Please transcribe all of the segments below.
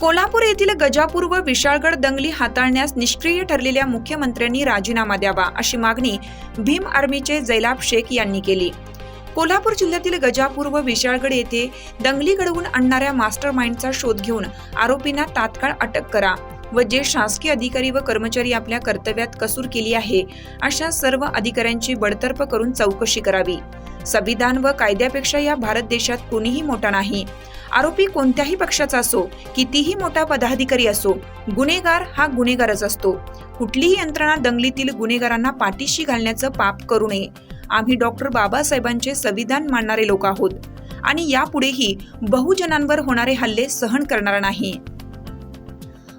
कोल्हापूर येथील गजापूर व विशाळगड दंगली हाताळण्यास निष्क्रिय ठरलेल्या मुख्यमंत्र्यांनी राजीनामा द्यावा अशी मागणी भीम आर्मीचे जैलाब शेख यांनी केली. कोल्हापूर जिल्ह्यातील गजापूर व विशाळगड येथे दंगली घडवून आणणाऱ्या मास्टर माइंडचा शोध घेऊन आरोपींना तात्काळ अटक करा व जे शासकीय अधिकारी व कर्मचारी आपल्या कर्तव्यात कसूर केली आहे अशा सर्व अधिकाऱ्यांची बडतर्फ करून चौकशी करावी. संविधान व कायद्यापेक्षा या भारत देशात कुणीही मोठा नाही. आरोपी कोणत्याही पक्षाचा असो कितीही मोठा पदाधिकारी असो गुन्हेगार हा गुन्हेगारच असतो. कुठलीही यंत्रणा दंगलीतील गुन्हेगारांना पाठीशी घालण्याचं पाप करू नये. आम्ही डॉक्टर बाबासाहेबांचे संविधान मानणारे लोक आहोत. आणि यापुढेही बहुजनांवर होणारे हल्ले सहन करणार नाही.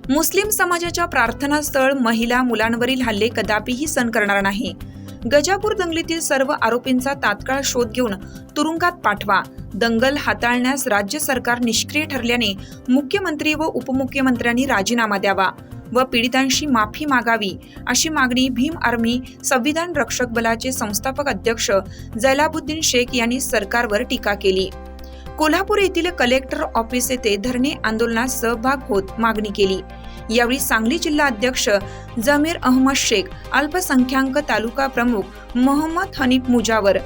मुस्लिम समाजाच्या प्रार्थनास्थळ महिला मुलांवरील हल्ले कदापिही सहन करणार नाही. गजापूर दंगलीतील सर्व आरोपींचा तात्काळ शोध घेऊन तुरुंगात पाठवा. दंगल हाताळण्यास राज्य सरकार निष्क्रिय ठरल्याने मुख्यमंत्री व उपमुख्यमंत्र्यांनी राजीनामा द्यावा. व पीडितांशी माफी मागावी अशी मागणी भीम आर्मी संविधान रक्षक बलाचे संस्थापक अध्यक्ष जैलाबुद्दीन शेख यांनी सरकारवर टीका केली. कोल्हापूर येथील कलेक्टर ऑफिस येथे धरणे आंदोलनात सहभाग होत मागणी केली. यावेळी सांगली जिल्हा अध्यक्ष जमीर अहमद शेख अल्पसंख्याक तालुका प्रमुख मोहम्मद हनीफ मुजावर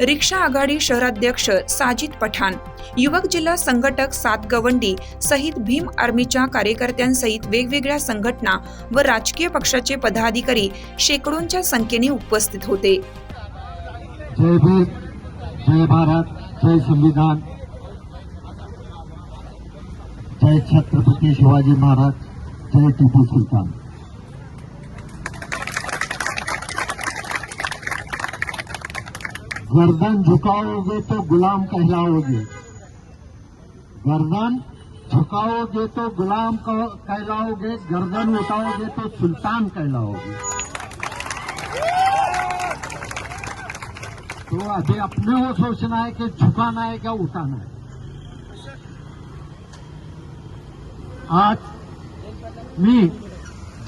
रिक्षा आघाडी शहराध्यक्ष साजिद पठाण युवक जिल्हा संघटक सात गवंडी सहित भीम आर्मीच्या कार्यकर्त्यांसहित वेगवेगळ्या संघटना व राजकीय पक्षाचे पदाधिकारी शेकडोंच्या संख्येने उपस्थित होते. जय भीम जय भारत जय संविधान. जय छत्रपती शिवाजी महाराज जय टिपू सुलतान. गर्दन झुकाओगे तो गुलाम कहलाओगे। गर्दन झुकाओगे तो गुलाम कहलाओगे गर्दन उठाओगे तो सुल्तान कहलाओगे। तो अभी अपने को सोचना है कि झुकाना है क्या उठाना है? आज मी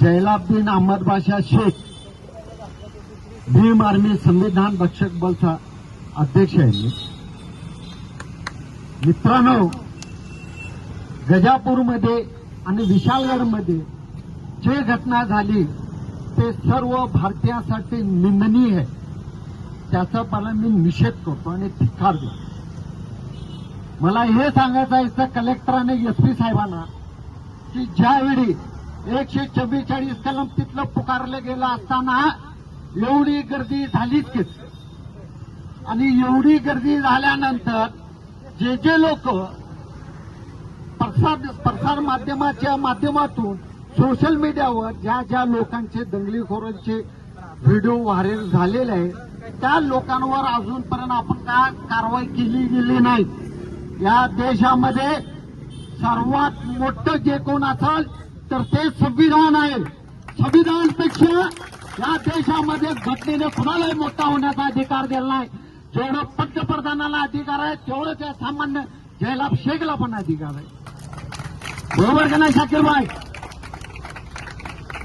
जैलाब्दीन अहमद बादशाह शेख भीम आर्मी संविधान रक्षक बलचा अध्यक्ष आहे मी मित्रांनो गजापूरमध्ये आणि विशालगडमध्ये जे घटना झाली ते सर्व भारतीयांसाठी निंदनीय आहे. त्याचा मला मी निषेध करतो आणि धिक्कार देतो. मला हे सांगायचं आहे कलेक्टराने एस पी साहेबांना की ज्यावेळी एकशे चव्वेचाळीस कलम तिथलं पुकारलं गेलं असताना एवढी गर्दी झालीच की आणि एवढी गर्दी झाल्यानंतर जे जे लोक प्रसार प्रसार माध्यमाच्या माध्यमातून सोशल मीडियावर ज्या ज्या लोकांचे दंगलीखोरांचे व्हिडिओ व्हायरल झालेले आहेत त्या लोकांवर अजूनपर्यंत आपण काय कारवाई केली गेली नाही? या देशामध्ये सर्वात मोठं जे कोण असाल तर ते संविधान आहे. संविधानपेक्षा या देशामध्ये घटनेने कुणालाही मोठा होण्याचा अधिकार दिला नाही. जेवढं पंतप्रधानाला अधिकार आहे तेवढं त्या सामान्य जयलाब शेखला पण अधिकार आहे. बरोबर का नाही शाकीर भाई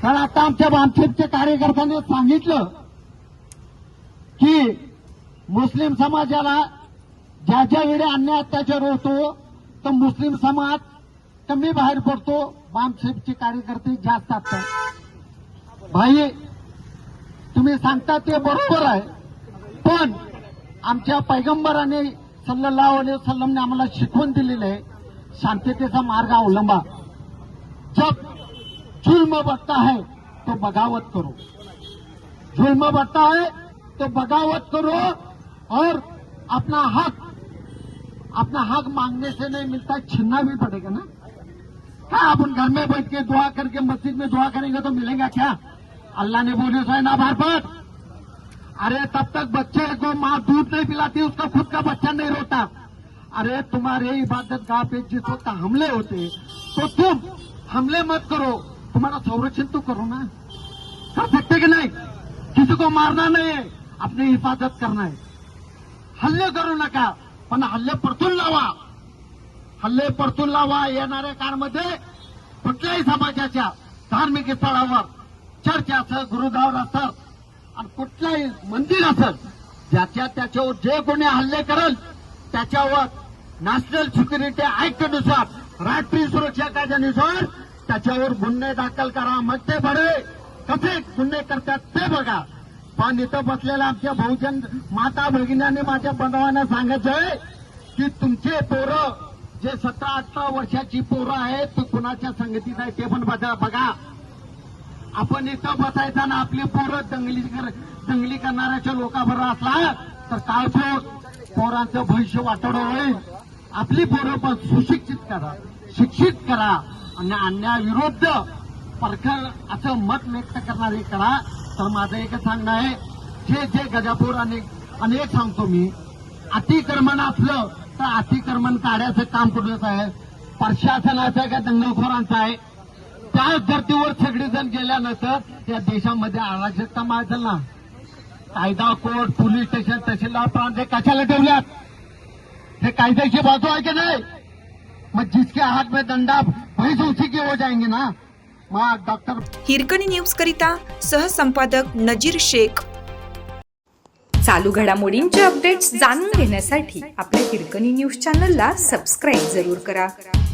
तर आता आमच्या भामशेटच्या कार्यकर्त्यांनी सांगितलं की मुस्लिम समाजाला ज्या ज्या वेळी अन्याय अत्याचार होतो तर मुस्लिम समाज कमी बाहेर पडतो. बामसेबचे कार्यकर्ते जास्त असतात भाई तुम्ही सांगता ते बरोबर आहे पण आमच्या पैगंबराने सल्लल्लाहु अलैहि वसल्लमने आम्हाला शिकवण दिलेलं आहे शांततेचा मार्ग अवलंबा. जब जुल्म बढ़ता है तो बगावत करो. जुल्म बढ़ता है तो बगावत करो और अपना हक अपना हक मांगने से नहीं मिलता छीनना भी पड़ेगा ना? क्या अपन घर में बैठ के दुआ करके मस्जिद में दुआ करेंगे तो मिलेगा क्या? अल्लाह ने बोले सो है ना बार अरे तब तक बच्चे को माँ दूध नहीं पिलाती उसका खुद का बच्चा नहीं रोता। अरे तुम्हारे इबादत गाह पे जिस वक्त हमले होते। तो तुम हमले मत करो। तुम्हारा संरक्षण तो करो ना। कर सकते कि नहीं? किसी को मारना नहीं है। अपनी हिफाजत करना है। हल्ले करू नका पण हल्ले परतून लावा। हल्ले परतून लावा येणाऱ्या काळमध्ये कुठल्याही समाजाच्या धार्मिक स्थळावर चर्च असं गुरुद्वार असं आणि कुठलंही मंदिर असेल ज्याच्या त्याच्यावर जे कोणी हल्ले करेल त्याच्यावर नॅशनल सिक्युरिटी ऍक्टनुसार राष्ट्रीय सुरक्षा कायद्यानुसार त्याच्यावर गुन्हे दाखल करा मग ते बरे. कसे गुन्हे करतात ते बघा. पण इथं बसलेल्या आमच्या बहुजन माता भगिन्यांनी माझ्या बंधवांना सांगायचंय की तुमचे पोरं जे सतरा अठरा वर्षाची पोरं आहेत ती कुणाच्या संगतीत आहे ते पण बघा बघा. आपण इथं बसायचा ना आपली पोरं दंगली दंगली करणाऱ्याच्या लोकांबरोबर असला तर काय पोर पोरांचं भविष्य वाटोळं होईल. आपली पोरं पण सुशिक्षित करा शिक्षित करा आणि अन्यायाविरुद्ध परखर असं मत व्यक्त करणारे करा. तर माझं एकच सांगणं आहे जे जे गजापूर अनेक अनेक सांगतो मी अतिक्रमण असलं तर अतिक्रमण काढायचं काम कुठलंच आहे? प्रशासनाचं का दंगलखोरांचं आहे? त्याच धर्तीवर सगळेजण गेल्यानंतर या देशामध्ये अराजकता मारतील ना. कायदा कोर्ट पोलीस स्टेशन तहसीलदार प्रांत हे कशाला ठेवल्यात? हे कायद्याची बाजू आहे की नाही? मग जिसके हात में दंडा भैंस उसी के हो जाएंगे ना? मग डॉक्टर हिरकणी न्यूज करिता सहसंपादक नजीर शेख. चालू घडामोडींचे अपडेट्स जाणून घेण्यासाठी आपल्या हिरकणी न्यूज चॅनलला सबस्क्राईब जरूर करा.